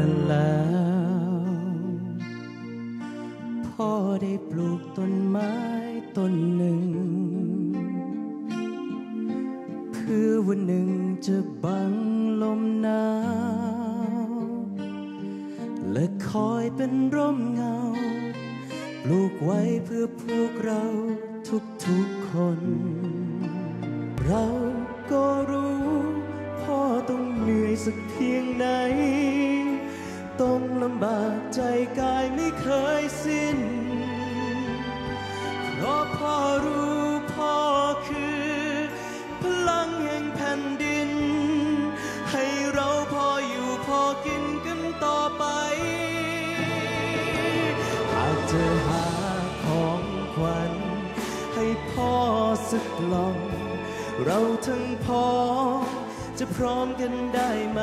านแล้ว พ่อได้ปลูกต้นไม้ต้นหนึ่ง เพื่อวันหนึ่งจะบังลมหนาวและคอยเป็นร่มเงา ปลูกไว้เพื่อพวกเราทุกๆคน เราก็รู้ พ่อต้องเหนื่อยสักเพียงไหน บากใจกายไม่เคยสิ้น เพราะพ่อรู้พ่อคือ พลังแห่งแผ่นดิน ให้เราพออยู่พอกินกันต่อไป หากเจะหาของขวัญ ให้พ่อสักกล่อง เราทั้งพ่อจะพร้อมกันได้ไหม